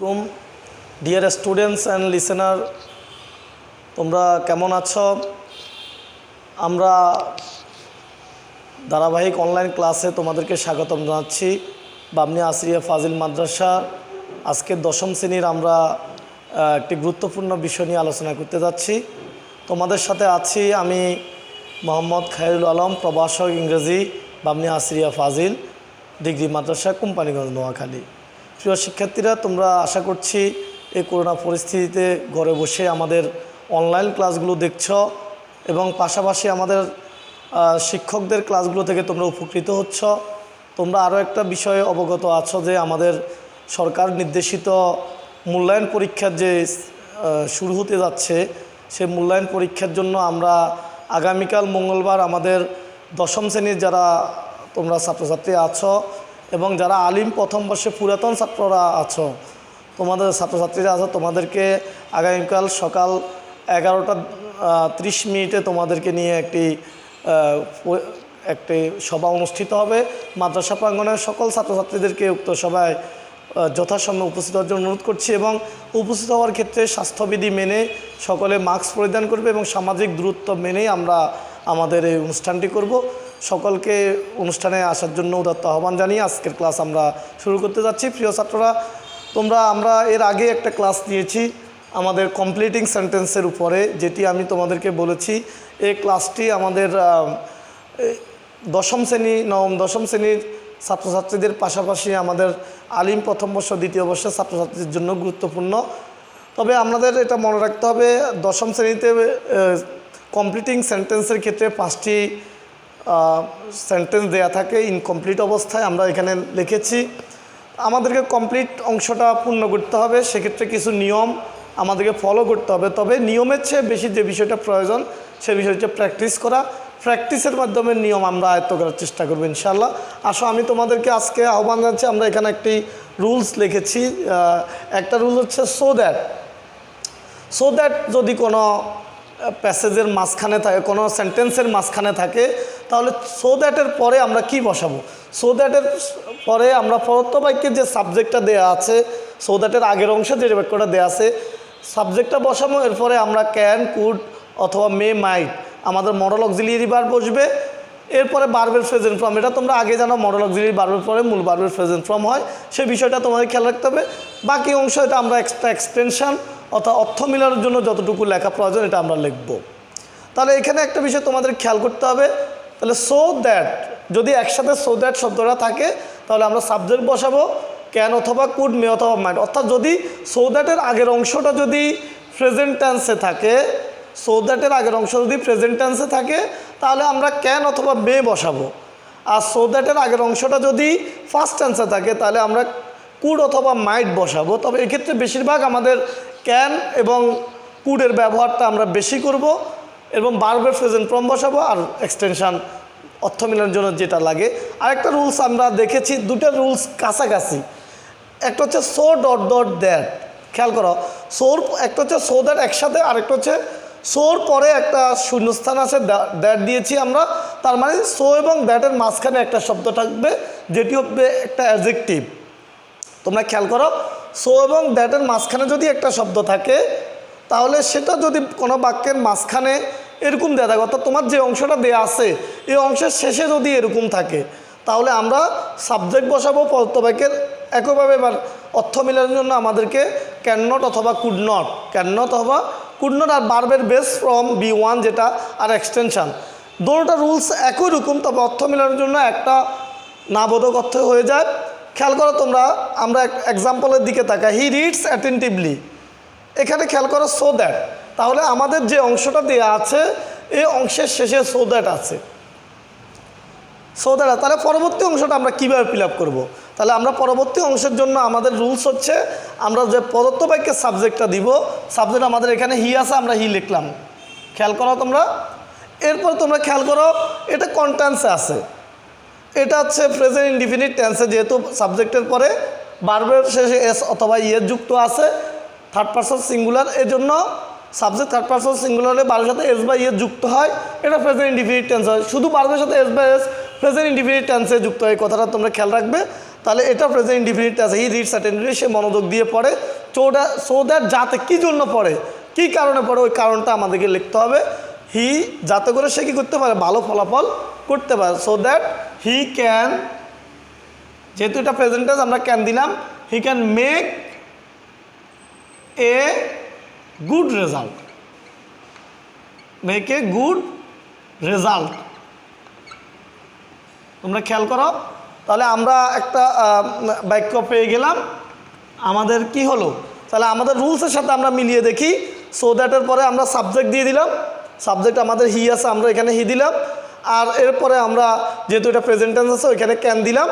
কুম dear students and listener তোমরা কেমন আছো? আমরা ধারাবাহিক অনলাইন ক্লাসে তোমাদেরকে স্বাগতম জানাচ্ছি। বামনি আসরিয়া ফাজিল মাদ্রাসা। আজকের দশম শ্রেণির আমরা একটি গুরুত্বপূর্ণ বিষয় নিয়ে আলোচনা করতে যাচ্ছি। তোমাদের সাথে আছি আমি মোহাম্মদ খায়রুল আলম, প্রভাষক ইংরেজি, বামনি আসরিয়া ফাজিল, ডিগ্রি মাদ্রাসা, কোম্পানিগঞ্জ, নোয়াখালী। প্রিয় শিক্ষার্থীরা, তোমরা আশা করছি এই করোনা পরিস্থিতিতে ঘরে বসে আমাদের অনলাইন ক্লাসগুলো দেখছ এবং পাশাপাশি আমাদের শিক্ষকদের ক্লাসগুলো থেকে তোমরা উপকৃত হচ্ছ। তোমরা আরও একটা বিষয়ে অবগত আছো যে আমাদের সরকার নির্দেশিত মূল্যায়ন পরীক্ষার যে শুরু হতে যাচ্ছে সেই মূল্যায়ন পরীক্ষার জন্য আমরা আগামীকাল মঙ্গলবার আমাদের দশম শ্রেণির যারা তোমরা ছাত্রছাত্রী আছো এবং যারা আলিম প্রথম বর্ষে পুরাতন ছাত্ররা আছো, তোমাদের ছাত্রছাত্রীরা আছো, তোমাদেরকে আগামীকাল সকাল এগারোটা ত্রিশ মিনিটে তোমাদেরকে নিয়ে একটি একটি সভা অনুষ্ঠিত হবে। মাদ্রাসা প্রাঙ্গনের সকল ছাত্রছাত্রীদেরকে উক্ত সভায় যথাসময়ে উপস্থিত হওয়ার জন্য অনুরোধ করছি এবং উপস্থিত হওয়ার ক্ষেত্রে স্বাস্থ্যবিধি মেনে সকলে মাস্ক পরিধান করবে এবং সামাজিক দূরত্ব মেনেই আমরা আমাদের এই অনুষ্ঠানটি করব। সকলকে অনুষ্ঠানে আসার জন্য উদাত্ত আহ্বান জানিয়ে আজকের ক্লাস আমরা শুরু করতে যাচ্ছি। প্রিয় ছাত্ররা, তোমরা, আমরা এর আগে একটা ক্লাস নিয়েছি আমাদের কমপ্লিটিং সেন্টেন্সের উপরে, যেটি আমি তোমাদেরকে বলেছি। এই ক্লাসটি আমাদের দশম শ্রেণি, নবম, দশম শ্রেণির ছাত্রছাত্রীদের পাশাপাশি আমাদের আলিম প্রথম বর্ষ, দ্বিতীয় বর্ষের ছাত্রছাত্রীদের জন্য গুরুত্বপূর্ণ। তবে আমাদের এটা মনে রাখতে হবে, দশম শ্রেণীতে কমপ্লিটিং সেন্টেন্সের ক্ষেত্রে পাঁচটি সেন্টেন্স দেয়া থাকে ইনকমপ্লিট অবস্থায় আমরা এখানে লিখেছি, আমাদেরকে কমপ্লিট অংশটা পূর্ণ করতে হবে, সেক্ষেত্রে কিছু নিয়ম আমাদেরকে ফলো করতে হবে। তবে নিয়মের চেয়ে বেশি যে বিষয়টা প্রয়োজন, সে বিষয়টা প্র্যাকটিস করা। প্র্যাকটিসের মাধ্যমে নিয়ম আমরা আয়ত্ত করার চেষ্টা করব ইনশাল্লাহ আসো, আমি তোমাদেরকে আজকে আহ্বান জানাচ্ছি, আমরা এখানে একটি রুলস লিখেছি একটা রুল হচ্ছে সো দ্যাট সো দ্যাট যদি কোনো প্যাসেজের মাঝখানে থাকে, কোনো সেন্টেন্সের মাঝখানে থাকে তাহলে সো দ্যাটের পরে আমরা কি বসাবো? সো দ্যাটের পরে আমরা প্রদত্ত যে সাবজেক্টটা দেওয়া আছে সো দ্যাটের আগের অংশে যে বাক্যটা দেওয়া আছে সাবজেক্টটা বসাবো, এরপরে আমরা ক্যান কুড অথবা মে মাইট আমাদের মডেল অক্সিলিয়ারি বার বসবে। এরপরে বার্বের প্রেজেন্ট ফর্ম এটা তোমরা আগে জানো মডেল অক্সিলিয়ারি বার্বের পরে মূল বার্বের প্রেজেন্ট ফর্ম হয়। সেই বিষয়টা তোমাদের খেয়াল রাখতে হবে। বাকি অংশ, এটা আমরা এক্সট্রা এক্সটেনশন অর্থাৎ অর্থ মিলানোর জন্য যতটুকু লেখা প্রয়োজন, এটা আমরা লিখব। তাহলে এখানে একটা বিষয় তোমাদের খেয়াল করতে হবে। তাহলে সো দ্যাট যদি একসাথে সো দ্যাট শব্দটা থাকে, তাহলে আমরা সাবজেক্ট বসাবো ক্যান অথবা কুড মে অথবা মাইন্ড অর্থাৎ যদি সো দ্যাটের আগের অংশটা যদি প্রেজেন্ট টেন্সে থাকে সো দ্যাটের আগের অংশ যদি প্রেজেন্ট টেন্সে থাকে, তাহলে আমরা ক্যান অথবা মে বসাবো। আর সো দ্যাটের আগের অংশটা যদি ফার্স্ট টেন্সে থাকে, তাহলে আমরা কুড অথবা মাইট বসাবো। তবে এক্ষেত্রে বেশিরভাগ আমাদের ক্যান এবং কুডের ব্যবহারটা আমরা বেশি করব। এবং বারবার প্রেজেন্ট ফর্ম বসাবো আর এক্সটেনশান অর্থ মিলানোর জন্য যেটা লাগে। আরেকটা রুলস আমরা দেখেছি, দুটো রুলস কাছাকাছি। একটা হচ্ছে সো ডট ডট দ্যাট খেয়াল করো সোর একটা হচ্ছে সো দ্যাট একসাথে, আরেকটা হচ্ছে সোর পরে একটা শূন্যস্থান আছে দ্যাট দিয়েছি আমরা। তার মানে সো এবং দ্যাটের মাঝখানে একটা শব্দ থাকবে, যেটি হবে একটা অ্যাজেক্টিভ তোমরা খেয়াল করো সো এবং দ্যাটের মাঝখানে যদি একটা শব্দ থাকে তাহলে সেটা যদি কোনো বাক্যের মাঝখানে এরকম দেওয়া থাকে, অর্থাৎ তোমার যে অংশটা দেয়া আছে, এই অংশের শেষে যদি এরকম থাকে, তাহলে আমরা সাবজেক্ট বসাবো পদার্থ বাক্যের একইভাবে এবার অর্থ মিলানোর জন্য আমাদেরকে ক্যান নট অথবা কুড নট ক্যান নট অথবা কুড নট আর বার্বের বেস ফ্রম বি ওয়ান যেটা আর এক্সটেনশান দুটোটা রুলস একই রকম, তবে অর্থ মিলানোর জন্য একটা না বোধক অর্থ হয়ে যায়। খেয়াল করো তোমরা, আমরা এক্সাম্পলের দিকে তাকাই। হি রিডস অ্যাটেন্টিভলি এখানে খেয়াল করো সো দ্যাট তাহলে আমাদের যে অংশটা দেওয়া আছে এই অংশের শেষে সো দ্যাট আছে। সো দ্যাট তাহলে পরবর্তী অংশটা আমরা কীভাবে ফিল আপ করব? তাহলে আমরা পরবর্তী অংশের জন্য আমাদের রুলস হচ্ছে, আমরা যে প্রদত্ত বাক্যের সাবজেক্টটা দিব সাবজেক্ট আমাদের এখানে হি আছে, আমরা হি লিখলাম। খেয়াল করো তোমরা? এরপর তোমরা খেয়াল করো, এটা কন্টেন্সে আছে। এটা হচ্ছে প্রেজেন্ট ইনডিফিনিট টেন্সে যেহেতু সাবজেক্টের পরে বার্বের শেষে এস অথবা ইয়ের যুক্ত আছে থার্ড পার্সন সিঙ্গুলার এর জন্য সাবজেক্ট থার্ড পার্সন সিঙ্গুলারে বারের সাথে এস বা ইয়ে যুক্ত হয়। এটা প্রেজেন্ট ইনডিফিনিট টেন্স হয়। শুধু বার্বের সাথে এস বা এস প্রেজেন্ট ইনডিফিনিট টেন্সে যুক্ত হয়। কথাটা তোমরা খেয়াল রাখবে। তাহলে এটা প্রেজেন্ট ইনডিফিনিট আছে হি রিডস অ্যাটেন্ডেন্টলি সে মনোযোগ দিয়ে পড়ে। চোটা সো দ্যাট যাতে কী জন্য পড়ে? কী কারণে পড়ে? ওই কারণটা আমাদেরকে লিখতে হবে। হি যাতে করে সে কী করতে পারে? ভালো ফলাফল করতে পারে। সো দ্যাট হি ক্যান যেহেতু এটা প্রেজেন্টেজ আমরা ক্যান দিলাম। He can make a good result make a good result তোমরা খেয়াল করো, তাহলে আমরা একটা বাক্য পেয়ে গেলাম। আমাদের কি হলো? তাহলে আমাদের রুলসের সাথে আমরা মিলিয়ে দেখি। সো দ্যাটের পরে আমরা সাবজেক্ট দিয়ে দিলাম। সাবজেক্ট আমাদের হি আছে, আমরা এখানে হি দিলাম। আর এরপরে আমরা যেহেতু এটা প্রেজেন্টেন্স আছে, ওইখানে ক্যান দিলাম।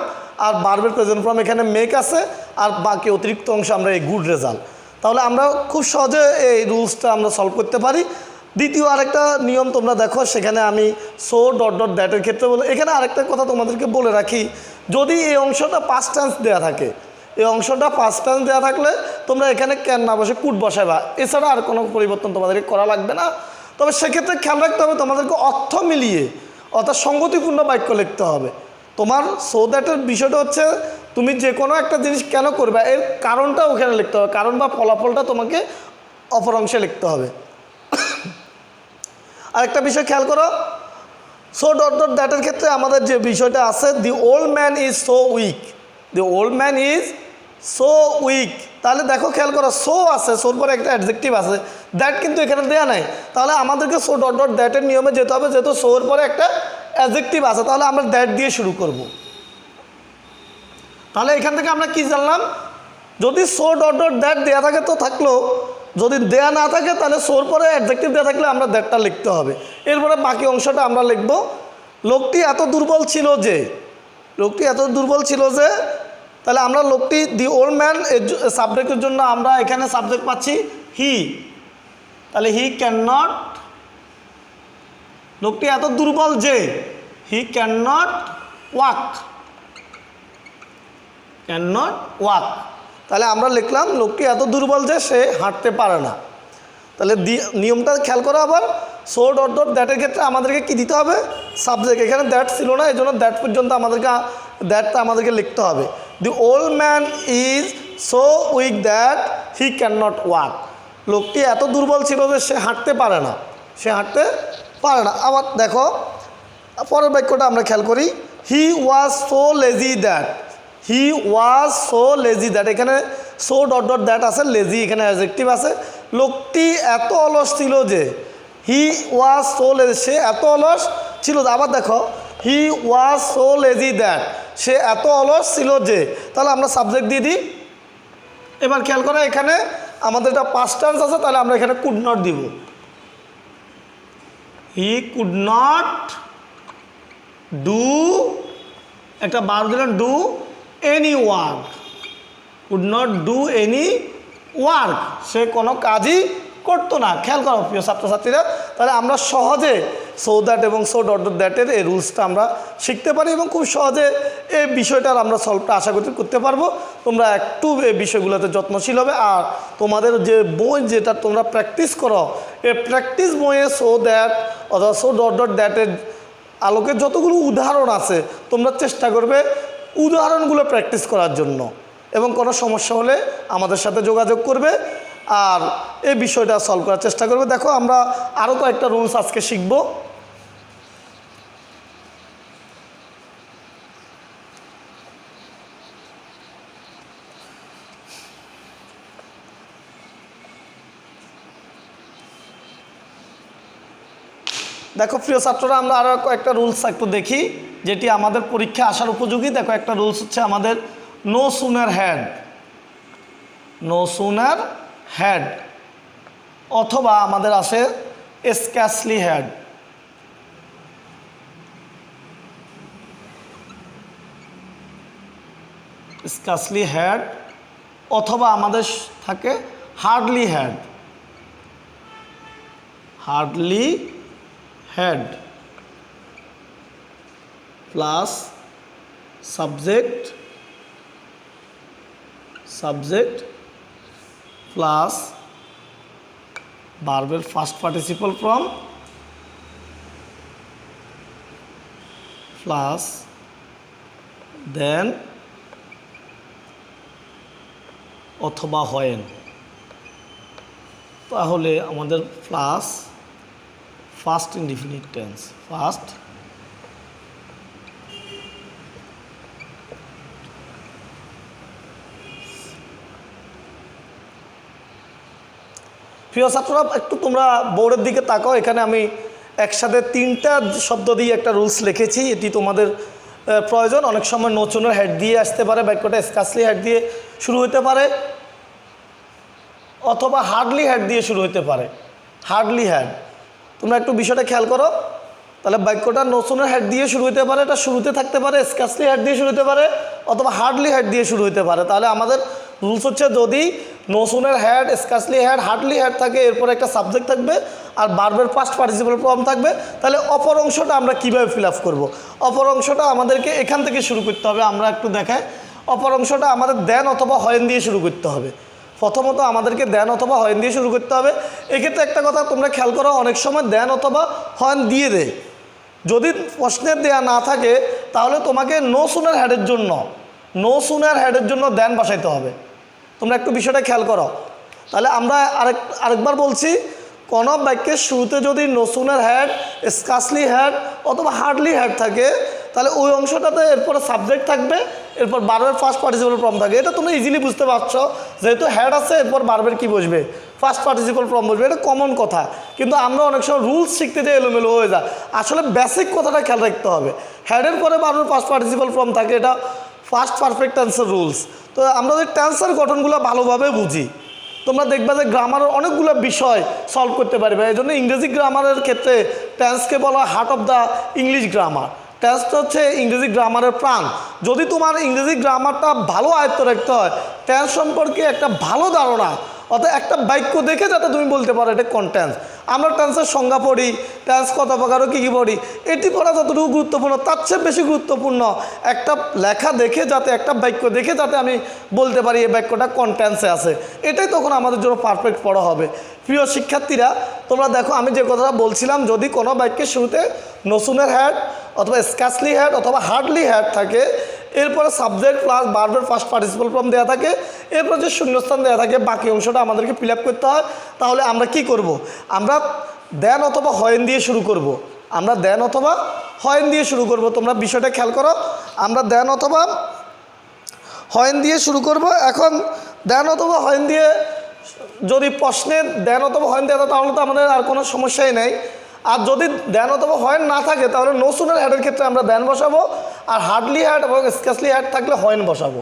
আর বারবের প্রেজেন্ট ফর্ম এখানে মেক আছে। আর বাকি অতিরিক্ত অংশ আমরা এই গুড রেজাল্ট তাহলে আমরা খুব সহজে এই রুলসটা আমরা সলভ করতে পারি। দ্বিতীয় আরেকটা নিয়ম তোমরা দেখো, সেখানে আমি সো ডট ডট দ্যাটের ক্ষেত্রে বলে, এখানে আরেকটা কথা তোমাদেরকে বলে রাখি, যদি এই অংশটা পাঁচ টান্স দেওয়া থাকে, এই অংশটা পাঁচ টান্স দেওয়া থাকলে তোমরা এখানে ক্যান না বসে কুট বসাবা এছাড়া আর কোনো পরিবর্তন তোমাদেরকে করা লাগবে না। তবে সেক্ষেত্রে খেয়াল রাখতে হবে, তোমাদেরকে অর্থ মিলিয়ে, অর্থাৎ সঙ্গতিপূর্ণ বাক্য লিখতে হবে। তোমার সো দ্যাটের বিষয়টা হচ্ছে তুমি যে কোনো একটা জিনিস কেন করবে, এর কারণটা ওখানে লিখতে হবে, কারণ বা ফলাফলটা তোমাকে অপর অংশে লিখতে হবে। আরেকটা বিষয় খেয়াল করো সো ডট ডট দ্যাটের ক্ষেত্রে আমাদের যে বিষয়টা আছে the old man is so weak the old man is so weak তাহলে দেখো খেয়াল করো সো আছে সোর পরে একটা অ্যাডজেক্টিভ আছে দ্যাট কিন্তু এখানে দেওয়া নাই। তাহলে আমাদেরকে সো ডট ডট দ্যাটের নিয়মে যেতে হবে, যেহেতু সোর পরে একটা অ্যাডজেক্টিভ আছে, তাহলে আমরা দ্যাট দিয়ে শুরু করব। তাহলে এখান থেকে আমরা কি জানলাম? যদি সো ডট ডট দ্যাট দেওয়া থাকে তো থাকল। যদি দেয়া না থাকে, তাহলে সোর পরে অ্যাডজেক্টিভ দেওয়া থাকলে আমরা দ্যাটটা লিখতে হবে। এরপরে বাকি অংশটা আমরা লিখব। লোকটি এত দুর্বল ছিল যে, লোকটি এত দুর্বল ছিল যে, তাহলে আমরা লোকটি দি ওল্ড ম্যান সাবজেক্টের জন্য আমরা এখানে সাবজেক্ট পাচ্ছি হি তাহলে হি ক্যান নট লোকটি এত দুর্বল যে he can not walk can not walk তাহলে আমরা লিখলাম, লোকটি এত দুর্বল যে সে হাঁটতে পারে না। তাহলে নিয়মটা খেয়াল করো আবার। সো ডট ডট দ্যাটের ক্ষেত্রে আমাদেরকে কি দিতে হবে? সাবজেক্ট এখানে দ্যাট ছিল না এই জন্য দ্যাট পর্যন্ত আমাদেরকে দ্যাটটা আমাদেরকে লিখতে হবে। The old man is so weak that he can not walk লোকটি এত দুর্বল ছিল যে সে হাঁটতে পারে না। সে হাঁটতে পারে না। আবার দেখো, পরের বাক্যটা আমরা খেয়াল করি। He was so lazy that he was so lazy that এখানে সো ডট ডট দ্যাট আছে লেজি এখানে অ্যাজেক্টিভ আছে। লোকটি এত অলস ছিল যে হি ওয়াজ সো লেজি সে এত অলস ছিল আবার দেখো he was so lazy that সে এত অলস ছিল যে, তাহলে আমরা সাবজেক্ট দিয়ে দিই। এবার খেয়াল করো, এখানে আমাদের এটা পাঁচ টান্স আছে, তাহলে আমরা এখানে কুড নট দিব। হি কুড নট ডু একটা বার দিলাম do any work would not do any work সে কোনো কাজই করতো না। খেয়াল করো, প্রিয় ছাত্রছাত্রীরা, তাহলে আমরা সহজে সো দ্যাট এবং সো ডট ডট দ্যাটের এই রুলসটা আমরা শিখতে পারি এবং খুব সহজে এই বিষয়টার আমরা সলভটা আশা করতে করতে পারব। তোমরা একটু এই বিষয়গুলোতে যত্নশীল হবে। আর তোমাদের যে বই যেটা তোমরা প্র্যাকটিস করো এই প্র্যাকটিস বইয়ে সো দ্যাট অথবা সো ডট ডট দ্যাটের আলোকে যতগুলো উদাহরণ আছে, তোমরা চেষ্টা করবে উদাহরণগুলো প্র্যাকটিস করার জন্য। এবং কোনো সমস্যা হলে আমাদের সাথে যোগাযোগ করবে আর এই বিষয়টা সলভ করার চেষ্টা করবে। দেখো, আমরা আরও কয়েকটা রুলস আজকে শিখব। দেখো, প্রিয় ছাত্ররা, আমরা আরও কয়েকটা রুলস একটু দেখি। যেটি আমাদের পরীক্ষা আসার উপযোগী। দেখো, একটা রুলস হচ্ছে আমাদের no sooner had no sooner had অথবা আমাদের আছে স্ক্যাসলি হ্যাড স্ক্যাসলি হ্যাড অথবা আমাদের থাকে hardly had hardly had plus subject subject plus বার্বের first participle form plus then অথবা হয়েন তাহলে আমাদের plus first indefinite tense first প্রিয় ছাত্ররা, একটু তোমরা বোর্ডের দিকে তাকাও। এখানে আমি একসাথে তিনটা শব্দ দিয়ে একটা রুলস লিখেছি। এটি তোমাদের প্রয়োজন। অনেক সময় নচনের হেড দিয়ে আসতে পারে বাক্যটা স্কাসলি হেড দিয়ে শুরু হতে পারে, অথবা হার্ডলি হেড দিয়ে শুরু হতে পারে। Hardly had. তোমরা একটু বিষয়টা খেয়াল করো। তাহলে বাক্যটা নচনের হেড দিয়ে শুরু হতে পারে, এটা শুরুতে থাকতে পারে স্কাসলি হেড দিয়ে শুরু হতে পারে, অথবা হার্ডলি হেড দিয়ে শুরু হতে পারে। তাহলে আমাদের রুলস হচ্ছে, যদি no sooner had scarcely had hardly had থাকে, এরপর একটা সাবজেক্ট থাকবে, আর বার্বের পাস্ট পার্টিসিপাল ফর্ম থাকবে, তাহলে অপর অংশটা আমরা কীভাবে ফিল আপ করব? অপর অংশটা আমাদেরকে এখান থেকে শুরু করতে হবে, আমরা একটু দেখাই। অপর অংশটা আমাদের দেন অথবা হয়েন দিয়ে শুরু করতে হবে। প্রথমত আমাদেরকে দেন অথবা হয়ন দিয়ে শুরু করতে হবে। এক্ষেত্রে একটা কথা তোমরা খেয়াল করো, অনেক সময় দেন অথবা হয়ন দিয়ে দেয়। যদি প্রশ্নের দেয়া না থাকে, তাহলে তোমাকে নো সুনের হ্যাডের জন্য নো সুনের হ্যাডের জন্য দেন বসাইতে হবে। তোমরা একটু বিষয়টা খেয়াল করো। তাহলে আমরা আরেক, আরেকবার বলছি কোনো বাক্যের শুরুতে যদি no sooner had scarcely had অথবা হার্ডলি হ্যাড থাকে, তাহলে ওই অংশটাতে এরপরে সাবজেক্ট থাকবে, এরপর বারবার ফার্স্ট পার্টিসিপাল ফর্ম থাকে। এটা তুমি ইজিলি বুঝতে পারছ, যেহেতু হ্যাড আছে, এরপর বারবার কি বসবে? ফার্স্ট পার্টিসিপাল ফর্ম বসবে, এটা কমন কথা। কিন্তু আমরা অনেক সময় রুলস শিখতে যে এলোমেলো হয়ে যায় আসলে বেসিক কথাটা খেয়াল রাখতে হবে। হ্যাডের পরে বারবার ফার্স্ট পার্টিসিপাল ফর্ম থাকে, এটা ফার্স্ট পারফেক্ট টেন্সের রুলস তো আমরা যে টেন্সার গঠনগুলো ভালোভাবে বুঝি, তোমরা দেখবা যে গ্রামারের অনেকগুলো বিষয় সলভ করতে পারবে। এই জন্য ইংরেজি গ্রামারের ক্ষেত্রে টেন্সকে বলা heart of the English grammar টেন্সটা হচ্ছে ইংরেজি গ্রামারের প্রাণ। যদি তোমার ইংরেজি গ্রামারটা ভালো আয়ত্ত রাখতে হয় টেন্স সম্পর্কে একটা ভালো ধারণা অর্থাৎ একটা বাক্য দেখে যাতে তুমি বলতে পারো এটা কন্টেন্স আমরা টেন্সের সংজ্ঞা পড়ি টেন্স কত প্রকারও কী কী পড়ি, এটি পড়া যতটুকু গুরুত্বপূর্ণ তার চেয়ে বেশি গুরুত্বপূর্ণ। একটা লেখা দেখে যাতে, একটা বাক্য দেখে যাতে আমি বলতে পারি এই বাক্যটা কন্টেন্সে আছে। এটাই তখন আমাদের জন্য পারফেক্ট পড়া হবে। প্রিয় শিক্ষার্থীরা, তোমরা দেখো, আমি যে কথাটা বলছিলাম, যদি কোনো বাক্যের শুরুতে নসুনের হ্যাড অথবা স্ক্যাসলি হ্যাড অথবা হার্ডলি হ্যাড থাকে এরপরে সাবজেক্ট প্লাস বারবার ফার্স্ট পার্টিসিপাল ফর্ম দেওয়া থাকে, এরপর যে শূন্যস্থান দেওয়া থাকে, বাকি অংশটা আমাদেরকে ফিল করতে হয়। তাহলে আমরা কি করব। আমরা দেন অথবা হয়েন দিয়ে শুরু করব। আমরা দেন অথবা হয়েন দিয়ে শুরু করব। তোমরা বিষয়টা খেয়াল করো। আমরা দেন অথবা হয়েন দিয়ে শুরু করব। এখন দেন অথবা হয়েন দিয়ে যদি প্রশ্নে দেন অথবা হয়েন দেওয়া তাহলে তো আমাদের আর কোনো সমস্যাই নেই। আর যদি দেন অথবা হয়েন না থাকে, তাহলে নসুনের হ্যাডের ক্ষেত্রে আমরা দেন বসাবো, আর হার্ডলি হ্যাড এবং স্কেসলি হ্যাড থাকলে হয়েন বসাবো।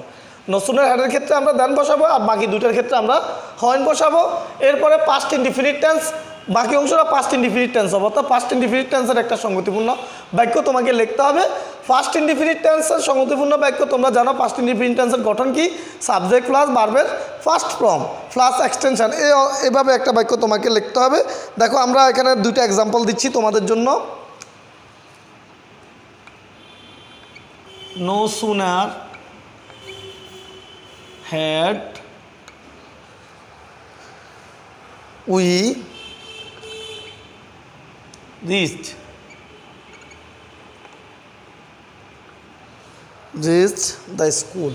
নসুনের হ্যাডের ক্ষেত্রে আমরা দেন বসাবো, আর বাকি দুটার ক্ষেত্রে আমরা হয়েন বসাবো। এরপরে পাস্ট ইনডিফিনিট টেন্স বাকি অংশটা পাস্ট ইনডিফিনিট টেন্স হবে। অর্থাৎ পাস্ট ইনডিফিনিট টেন্সের একটা সঙ্গতিপূর্ণ বাক্য তোমাকে লিখতে হবে। ফার্স্ট ইনডিফিনিট টেন্সের সংগতিপূর্ণ বাক্য, তোমরা জানো ফার্স্ট ইনডিফিনিট টেন্সের গঠন কি? সাবজেক্ট প্লাস বার্বের ফার্স্ট ফর্ম প্লাস এক্সটেনশন এভাবে একটা বাক্য তোমাকে লিখতে হবে। দেখো, আমরা এখানে দুইটা এক্সাম্পল দিচ্ছি তোমাদের জন্য। No sooner had we reached reached the school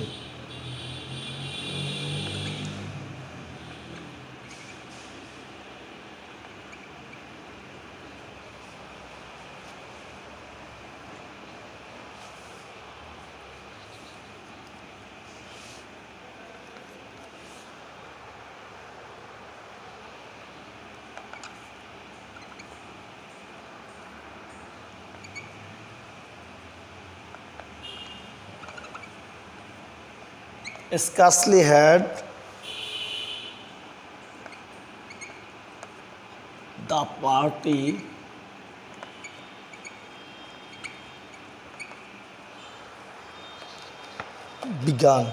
scarcely had the party begun.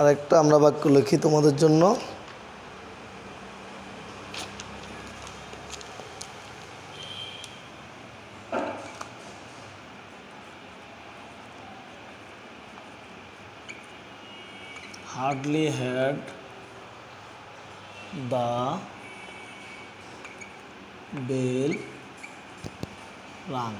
আরেকটা আমরা বাক্য লিখি তোমাদের জন্য hardly had the bell রাং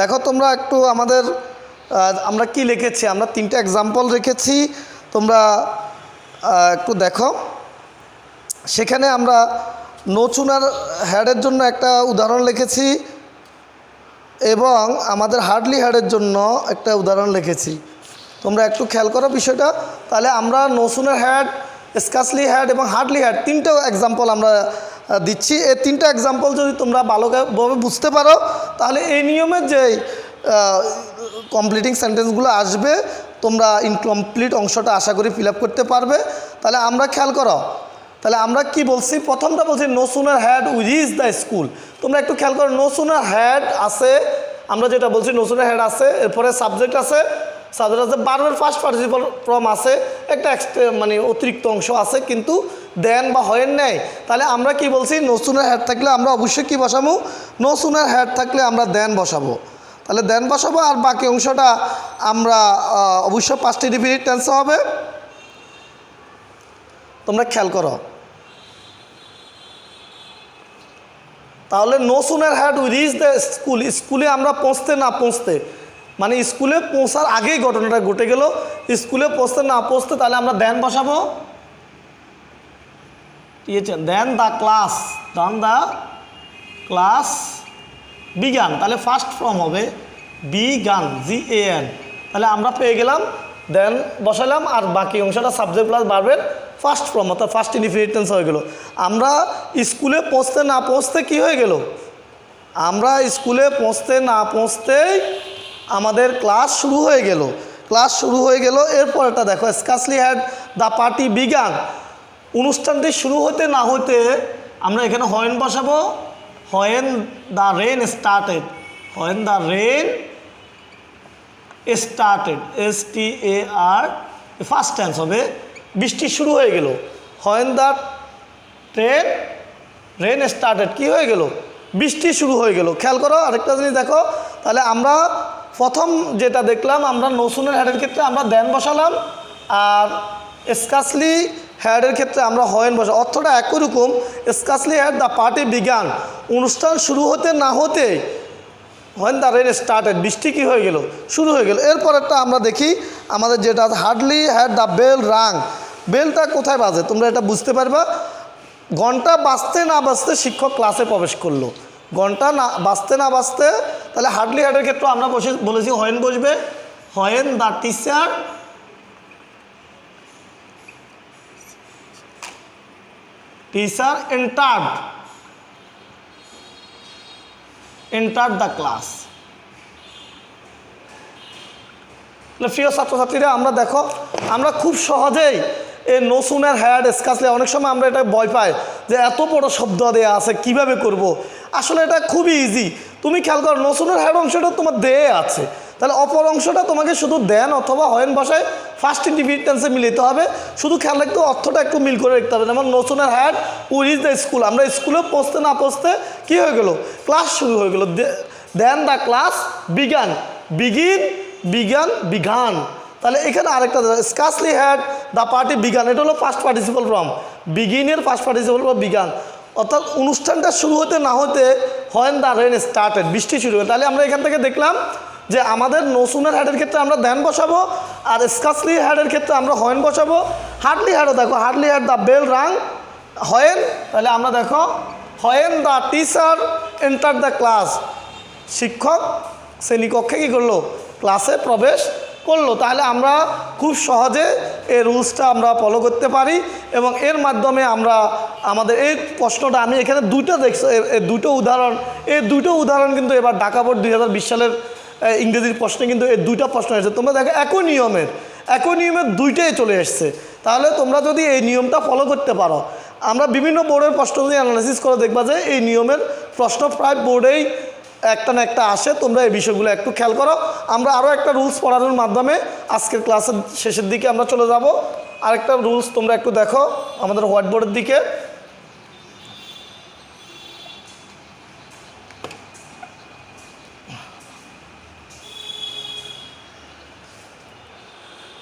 দেখো তোমরা একটু আমাদের আমরা কি লিখেছি? আমরা তিনটা এক্সাম্পল রেখেছি। তোমরা একটু দেখো। সেখানে আমরা নচুনার হ্যাডের জন্য একটা উদাহরণ লিখেছি এবং আমাদের হার্ডলি হ্যাডের জন্য একটা উদাহরণ লিখেছি। তোমরা একটু খেয়াল করো বিষয়টা। তাহলে আমরা no sooner had scarcely had এবং হার্ডলি হ্যাড তিনটা এক্সাম্পল আমরা দিচ্ছি। এই তিনটা এক্সাম্পল যদি তোমরা ভালোভাবে বুঝতে পারো, তাহলে এই নিয়মের যে কমপ্লিটিং সেন্টেন্সগুলো আসবে, তোমরা ইনকমপ্লিট অংশটা আশা করি ফিল করতে পারবে। তাহলে আমরা খেয়াল করো, তাহলে আমরা কি বলছি? প্রথমটা বলছি no sooner had we the school তোমরা একটু খেয়াল করো নো সুনার হ্যাড আছে, আমরা যেটা বলছি নো সুনার হ্যাড আছে, এরপরে সাবজেক্ট আছে সাবজেক্ট বারবার ফার্স্ট পার্টিসিপাল ফর্ম আছে একটা এক্সট্রা মানে অতিরিক্ত অংশ আছে কিন্তু দেন বা হয়েন নেই। তাহলে আমরা কি বলছি? নসুনের সুনার হ্যাড থাকলে আমরা অবশ্যই কি বসাবো নো সুনার হ্যাড থাকলে আমরা দেন বসাবো। তাহলে দেন বসাবো আর বাকি অংশটা আমরা আহ, অবশ্যই পাঁচটি ডিফিনিট টেন্সে হবে। তোমরা খেয়াল করো। তাহলে no sooner had we the school স্কুলে আমরা পৌঁছতে না পৌঁছতে মানে স্কুলে পৌঁছার আগেই ঘটনাটা ঘটে গেল। স্কুলে পৌঁছতে না পৌঁছতে তাহলে আমরা দেন বসাবো? Then the class. Then the class began তাহলে ফার্স্ট ফর্ম হবে began G A N তাহলে আমরা পেয়ে গেলাম, দেন বসালাম, আর বাকি অংশটা সাবজেক্ট প্লাস বাড়বেন ফার্স্ট ফর্ম অর্থাৎ ফার্স্ট ইনফিনিটেন্স হয়ে গেল। আমরা স্কুলে পৌঁছতে না পৌঁছতে কি হয়ে গেল? আমরা স্কুলে পৌঁছতে না পৌঁছতেই আমাদের ক্লাস শুরু হয়ে গেল। ক্লাস শুরু হয়ে গেল, এরপরটা দেখো, scarcely had the party began. অনুষ্ঠানটি শুরু হতে না হতে আমরা এখানে হয়েন বসাবো। When the rain started. When the rain started S T A R first tense হবে, বৃষ্টি শুরু হয়ে গেল। When the train rain started, কি হয়ে গেল? বৃষ্টি শুরু হয়ে গেল। খেয়াল করো, আরেকটা জিনিস দেখো, তাহলে আমরা প্রথম যেটা দেখলাম, আমরা নসুনের হ্যাডের ক্ষেত্রে আমরা দেন বসালাম আর স্কাসলি হ্যাডের ক্ষেত্রে আমরা হয়েন বসা অর্থটা একই রকম। স্কাসলি হ্যাড দ্য পার্টি বিজ্ঞান অনুষ্ঠান শুরু হতে না হতে হোয়েন দ্য রেন স্টার্টেড বৃষ্টি কী হয়ে গেল? শুরু হয়ে গেল। এরপরেরটা আমরা দেখি, আমাদের যেটা hardly had the bell rang বেলটা কোথায় বাজে? তোমরা এটা বুঝতে পারবা। ঘণ্টা বাজতে না বাজতে শিক্ষক ক্লাসে প্রবেশ করল। ঘণ্টা না, বাজতে না বাজতে, তাহলে হার্ডলি হ্যাডের ক্ষেত্রে আমরা বসে বলেছি, হয়েন বসবে। When the teacher. Teacher entered enter the class প্রিয় ছাত্রছাত্রীরা, আমরা দেখো, আমরা খুব সহজেই এই নসুনের হ্যাড স্কাসলে অনেক সময় আমরা এটা ভয় পাই যে এত বড় শব্দ দেওয়া আছে, কীভাবে করব। আসলে এটা খুবই ইজি তুমি খেয়াল করো, নসুনের হ্যাড অংশটা তোমার দেয়ে আছে। তাহলে অপর অংশটা তোমাকে শুধু দেন অথবা হয়েন ভাষায় ফার্স্ট ইন্ডিভিটেন্সে মিলিতে হবে। শুধু খেয়াল রাখতে অর্থটা একটু মিল করে রাখতে হবে। যেমন no sooner had will is the school আমরা স্কুলে পৌঁছতে না পৌঁছতে কী হয়ে গেল? ক্লাস শুরু হয়ে গেল। Then the class began begin begun began তাহলে এখানে আরেকটা স্কাসলি হ্যাড দ্য পার্টি বিজ্ঞান এটা হলো ফার্স্ট পার্টিসিপাল ফ্রম বিগিনের ফার্স্ট পার্টিসিপাল ফ্রম বিজ্ঞান অর্থাৎ অনুষ্ঠানটা শুরু হতে না হতে হয় দ্য রেন স্টার্টেড বৃষ্টি শুরু হয় তাহলে আমরা এখান থেকে দেখলাম যে আমাদের নসুনের হ্যাডের ক্ষেত্রে আমরা ধ্যান বসাবো, আর স্কাসলি হ্যাডের ক্ষেত্রে আমরা হয়েন বসাবো। হার্ডলি হ্যাডও দেখো, hardly had the bell rang when তাহলে আমরা দেখো when the teacher enter the class শিক্ষক শ্রেণীকক্ষে কী করল? ক্লাসে প্রবেশ করল, তাহলে আমরা খুব সহজে এই রুলসটা আমরা ফলো করতে পারি এবং এর মাধ্যমে আমরা আমাদের এই প্রশ্নটা, আমি এখানে দুটো দেখছি দুটো উদাহরণ এই দুটো উদাহরণ কিন্তু এবার ঢাকা বোর্ড দুই হাজার বিশ সালের ইংরেজির প্রশ্নে কিন্তু এই দুইটা প্রশ্ন এসেছে। তোমরা দেখো, একই নিয়মের একই নিয়মের দুইটাই চলে এসছে। তাহলে তোমরা যদি এই নিয়মটা ফলো করতে পারো, আমরা বিভিন্ন বোর্ডের প্রশ্ন যদি অ্যানালাইসিস করে দেখবা যে এই নিয়মের প্রশ্ন প্রায় বোর্ডেই একটা না একটা আসে, তোমরা এই বিষয়গুলো একটু খেয়াল করো। আমরা আরও একটা রুলস পড়ানোর মাধ্যমে আজকের ক্লাসের শেষের দিকে আমরা চলে যাব। আরেকটা রুলস তোমরা একটু দেখো আমাদের হোয়াইট বোর্ডের দিকে।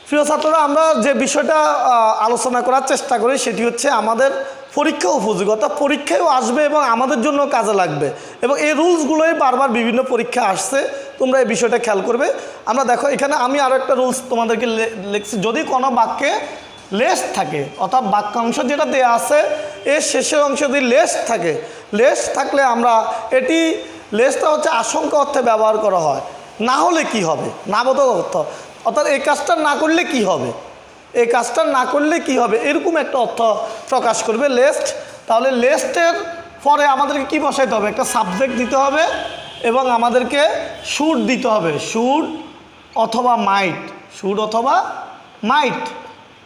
প্রিয় ছাত্ররা, আমরা যে বিষয়টা আলোচনা করার চেষ্টা করি, সেটি হচ্ছে আমাদের পরীক্ষা উপযোগী, অর্থাৎ পরীক্ষায়ও আসবে এবং আমাদের জন্য কাজে লাগবে। এবং এই রুলসগুলোই বারবার বিভিন্ন পরীক্ষা আসছে, তোমরা এই বিষয়টা খেয়াল করবে। আমরা দেখো, এখানে আমি আরও একটা রুলস তোমাদেরকে লিখছি। যদি কোনো বাক্যে লেস থাকে, অর্থাৎ বাক্যাংশ যেটা দেয়া আছে, এর শেষের অংশ যদি লেস থাকে, লেস থাকলে আমরা এটি, লেসটা হচ্ছে আশঙ্কা অর্থে ব্যবহার করা হয়। না হলে কি হবে? না অর্থ। অর্থাৎ এই কাজটা না করলে কি হবে? এই কাজটা না করলে কি হবে? এরকম একটা অর্থ প্রকাশ করবে লেস্ট। তাহলে লেস্টের পরে আমাদেরকে কি বসাইতে হবে? একটা সাবজেক্ট দিতে হবে এবং আমাদেরকে শুট দিতে হবে। শুট অথবা মাইট শুট অথবা মাইট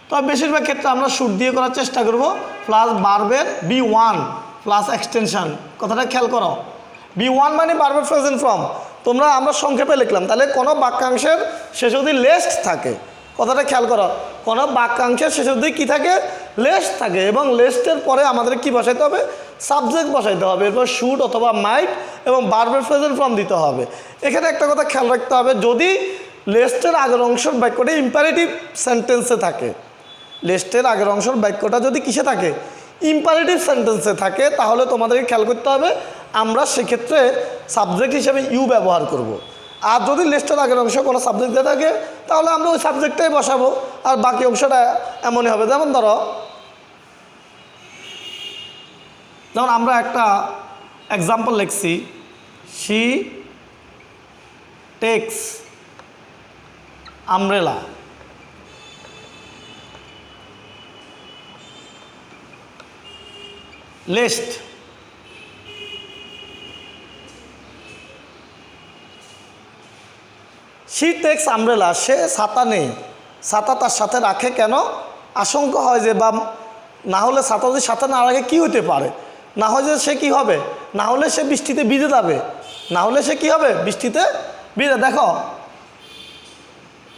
তবে বেশিরভাগ ক্ষেত্রে আমরা শুট দিয়ে করার চেষ্টা করব। প্লাস বার্বের বি ওয়ান প্লাস এক্সটেনশন কথাটা খেয়াল করো। বি ওয়ান মানে বার্বের প্রেজেন্ট ফর্ম তোমরা আমরা সংক্ষেপে লিখলাম। তাহলে কোনো বাক্যাংশের শেষে যদি লেস্ট থাকে কথাটা খেয়াল করো। কোনো বাক্যাংশের শেষে যদি কী থাকে লেস্ট থাকে এবং লেস্টের পরে আমাদের কি বসাইতে হবে? সাবজেক্ট বসাইতে হবে। এরপর শুট অথবা মাইট এবং বারবার প্রেজেন্ট ফর্ম দিতে হবে। এখানে একটা কথা খেয়াল রাখতে হবে, যদি লেস্টের আগের অংশের বাক্যটা ইম্পারেটিভ সেন্টেন্সে থাকে লেস্টের আগের অংশের বাক্যটা যদি কিসে থাকে? ইম্পারেটিভ সেন্টেন্সে থাকে, তাহলে তোমাদেরকে খেয়াল করতে হবে, আমরা সেক্ষেত্রে সাবজেক্ট হিসেবে ইউ ব্যবহার করব। আর যদি লিস্টের আগের অংশ কোনো সাবজেক্ট দিয়ে থাকে, তাহলে আমরা ওই সাবজেক্টটাই বসাবো, আর বাকি অংশটা এমনই হবে। যেমন ধরো, যেমন আমরা একটা এক্সাম্পল লিখছি she takes umbrella lest she takes umbrella সে ছাতা নেই। ছাতা তার সাথে রাখে কেন? আশঙ্কা হয় যে বা না হলে ছাতা যদি সাথে না রাখে, কী হতে পারে? না হয় যে সে কি হবে? না হলে সে বৃষ্টিতে ভিজে যাবে। না হলে সে কি হবে? বৃষ্টিতে ভিজে, দেখো।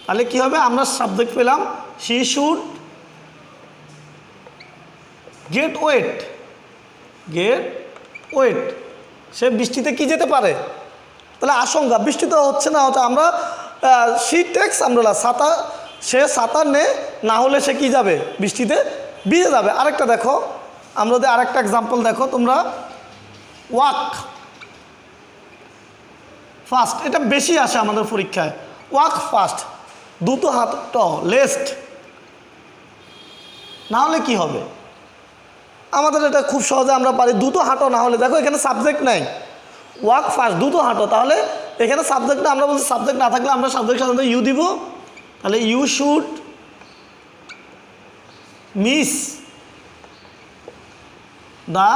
তাহলে কি হবে? আমরা সাবজেক্ট পেলাম she should get wet. Get wet. সে বৃষ্টিতে কি যেতে পারে? তাহলে আশঙ্কা, বৃষ্টি তো হচ্ছে না হচ্ছে আমরা শি টেক্স আমরা ছাতা সে ছাতা নে, না হলে সে কি যাবে? বৃষ্টিতে ভিজে যাবে। আরেকটা দেখো, আমরা আরেকটা এক্সাম্পল দেখো, তোমরা ওয়াক ফাস্ট এটা বেশি আসে আমাদের পরীক্ষায়। ওয়াক ফাস্ট দুটো হাত ট লেস্ট না হলে কি হবে? আমাদের এটা খুব সহজে আমরা পারি। দুটো হাঁটো না হলে, দেখো এখানে সাবজেক্ট নাই। ওয়াক ফার্স্ট দুটো হাঁটো, তাহলে এখানে সাবজেক্টটা আমরা বলছি সাবজেক্ট না থাকলে আমরা সাবজেক্ট সাধারণত ইউ দিব। তাহলে you should miss the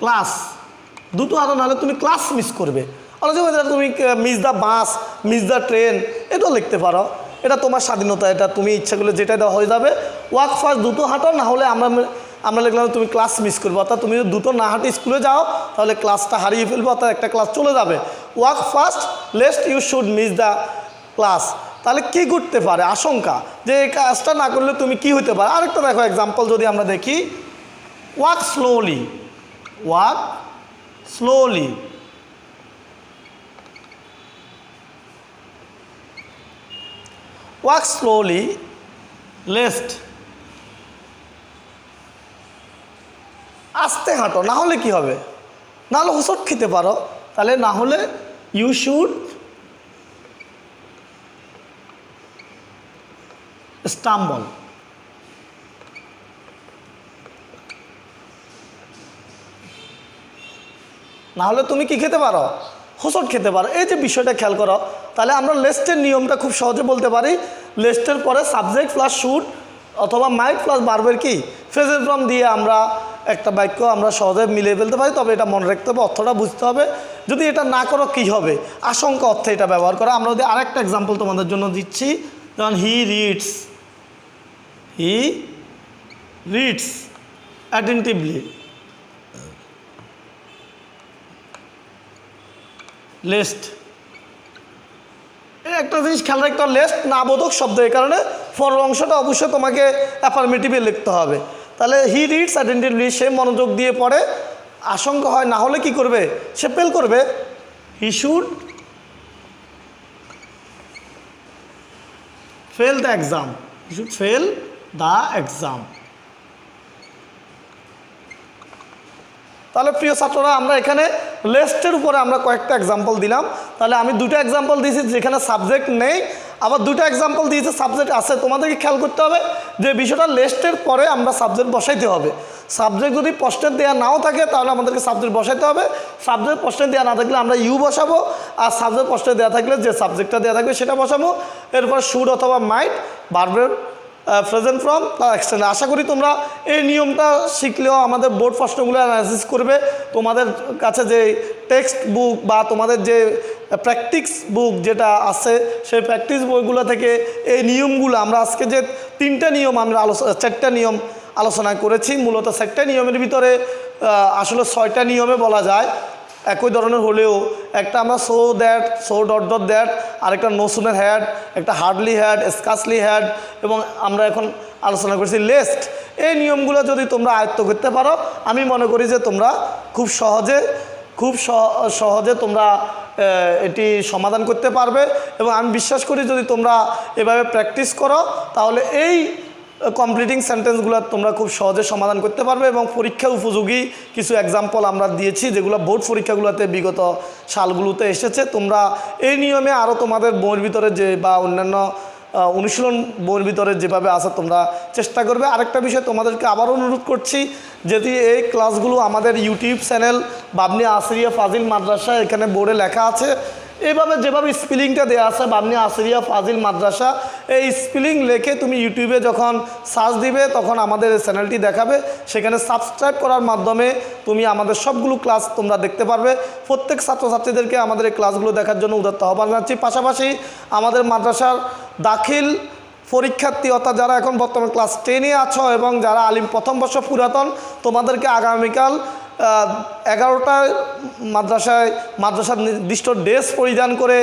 class দুটো হাঁটো নাহলে তুমি ক্লাস মিস করবে। অনেক তুমি miss the bus miss the train এটাও লিখতে পারো। এটা তোমার স্বাধীনতা, এটা তুমি ইচ্ছা করলে যেটা দেওয়া হয়ে যাবে। ওয়ার্ক ফার্স্ট দুটো হাঁটো, না হলে আমরা আমরা লিখলাম তুমি ক্লাস মিস করবে, অর্থাৎ তুমি যদি দুটো না হাঁটে স্কুলে যাও, তাহলে ক্লাসটা হারিয়ে ফেলবে, অর্থাৎ একটা ক্লাস চলে যাবে। Walk fast lest you should miss the class তাহলে কি করতে পারে? আশঙ্কা যে এই কাজটা না করলে তুমি কি হতে পারে? আরেকটা দেখো এক্সাম্পল যদি আমরা দেখি। Walk slowly walk slowly walk slowly lest আস্তে হাঁটো, না হলে কি হবে? না হলে হোসট খেতে পারো। তাহলে না হলে ইউ শুড স্টাম্বল না হলে তুমি কি খেতে পারো? হোসট খেতে পারো। এই যে বিষয়টা খেয়াল করো, তাহলে আমরা লেস্টের নিয়মটা খুব সহজে বলতে পারি। লেস্টের পরে সাবজেক্ট প্লাস শুট অথবা মাইক প্লাস বারবের কি? ফ্রেজের ফর্ম দিয়ে আমরা একটা বাক্য আমরা সহজে মিলিয়ে ফেলতে পারি, তবে এটা মনে রাখতে হবে, অর্থটা বুঝতে হবে। যদি এটা না করো, কী হবে? আশঙ্কা অর্থে এটা ব্যবহার করা। আমরা যদি আরেকটা এক্সাম্পল তোমাদের জন্য দিচ্ছি, যেমন he reads he reads attentively lest একটা জিনিস খেয়াল রাখতে লেস্ট না বোধক শব্দ এই কারণে ফর অংশটা অবশ্যই তোমাকে অ্যাফার্মেটিভে লিখতে হবে। তাহলে হি রিডস অ্যাটেন্টিভলি সে মনোযোগ দিয়ে পড়ে, আশঙ্কা হয় না হলে কি করবে? সে পেল করবে। He should fail the exam you should fail the exam তাহলে প্রিয় ছাত্ররা, আমরা এখানে লেস্টের উপরে আমরা কয়েকটা এক্সাম্পল দিলাম। তাহলে আমি দুটো এক্সাম্পল দিয়েছি যেখানে সাবজেক্ট নেই। আবার দুটো এক্সাম্পল দিয়েছে সাবজেক্ট আছে, তোমাদেরকে খেয়াল করতে হবে যে বিষয়টা লেস্টের পরে আমরা সাবজেক্ট বসাইতে হবে। সাবজেক্ট যদি প্রশ্নের দেওয়া নাও থাকে, তাহলে আমাদেরকে সাবজেক্ট বসাইতে হবে। সাবজেক্ট প্রশ্নের দেওয়া না থাকলে আমরা ইউ বসাবো, আর সাবজেক্ট প্রশ্নে দেওয়া থাকলে যে সাবজেক্টটা দেওয়া থাকবে সেটা বসাবো। এরপর শুড অথবা মাইট বারবার প্রেজেন্ট ফ্রম তার এক্সটেন্ড আশা করি তোমরা এই নিয়মটা শিখলেও আমাদের বোর্ড প্রশ্নগুলো অ্যানালাইসিস করবে। তোমাদের কাছে যে টেক্সট বুক বা তোমাদের যে প্র্যাকটিক্স বুক যেটা আছে, সেই প্র্যাকটিস বইগুলো থেকে এই নিয়মগুলো আমরা আজকে যে তিনটা নিয়ম আমরা আলোচনা চারটা নিয়ম আলোচনা করেছি, মূলত চারটা নিয়মের ভিতরে আসলে ছয়টা নিয়মে বলা যায়। একই ধরনের হলেও একটা আমরা so that so dot dot that আরেকটা নোসুনের হ্যাড একটা হার্ডলি হ্যাড স্কাসলি হ্যাড এবং আমরা এখন আলোচনা করছি লেস্ট এই নিয়মগুলো যদি তোমরা আয়ত্ত করতে পারো, আমি মনে করি যে তোমরা খুব সহজে, খুব সহ- সহজে তোমরা এটি সমাধান করতে পারবে এবং আমি বিশ্বাস করি যদি তোমরা এভাবে প্র্যাকটিস করো, তাহলে এই কমপ্লিটিং সেন্টেন্সগুলো তোমরা খুব সহজে সমাধান করতে পারবে এবং পরীক্ষা উপযোগী কিছু এক্সাম্পল আমরা দিয়েছি, যেগুলো বোর্ড পরীক্ষাগুলোতে বিগত সালগুলোতে এসেছে। তোমরা এই নিয়মে আরও তোমাদের বইয়ের ভিতরে যে বা অন্যান্য অনুশীলন বইয়ের ভিতরে যেভাবে আছে, তোমরা চেষ্টা করবে। আরেকটা বিষয় তোমাদেরকে আবারও অনুরোধ করছি, যদি এই ক্লাসগুলো আমাদের ইউটিউব চ্যানেল বাবনি আসরিয়া ফাজিল মাদ্রাসা এখানে বোর্ডে লেখা আছে এভাবে যেভাবে স্পেলিংটা দেওয়া আছে, বামনি আসরিয়া, ফাজিল, মাদ্রাসা, এই স্পেলিং লেখে তুমি ইউটিউবে যখন সার্চ দিবে, তখন আমাদের এই চ্যানেলটি দেখাবে। সেখানে সাবস্ক্রাইব করার মাধ্যমে তুমি আমাদের সবগুলো ক্লাস তোমরা দেখতে পারবে। প্রত্যেক ছাত্রছাত্রীদেরকে আমাদের এই ক্লাসগুলো দেখার জন্য উদাত্ত আহ্বান জানাচ্ছি। পাশাপাশি আমাদের মাদ্রাসার দাখিল পরীক্ষার্থী, অর্থাৎ যারা এখন বর্তমানে ক্লাস টেনে আছো এবং যারা আলিম প্রথম বর্ষ পুরাতন, তোমাদেরকে আগামীকাল এগারোটায় মাদ্রাসায় মাদ্রাসার নির্দিষ্ট ড্রেস পরিধান করে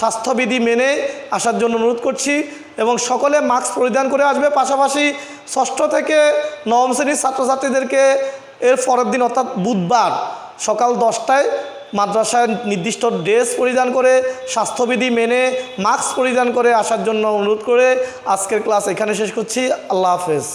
স্বাস্থ্যবিধি মেনে আসার জন্য অনুরোধ করছি এবং সকলে মাস্ক পরিধান করে আসবে। পাশাপাশি ষষ্ঠ থেকে নবম শ্রেণির ছাত্রছাত্রীদেরকে এর পরের দিন, অর্থাৎ বুধবার সকাল দশটায় মাদ্রাসায় নির্দিষ্ট ড্রেস পরিধান করে, স্বাস্থ্যবিধি মেনে মাস্ক পরিধান করে আসার জন্য অনুরোধ করে আজকের ক্লাস এখানে শেষ করছি। আল্লাহ হাফেজ।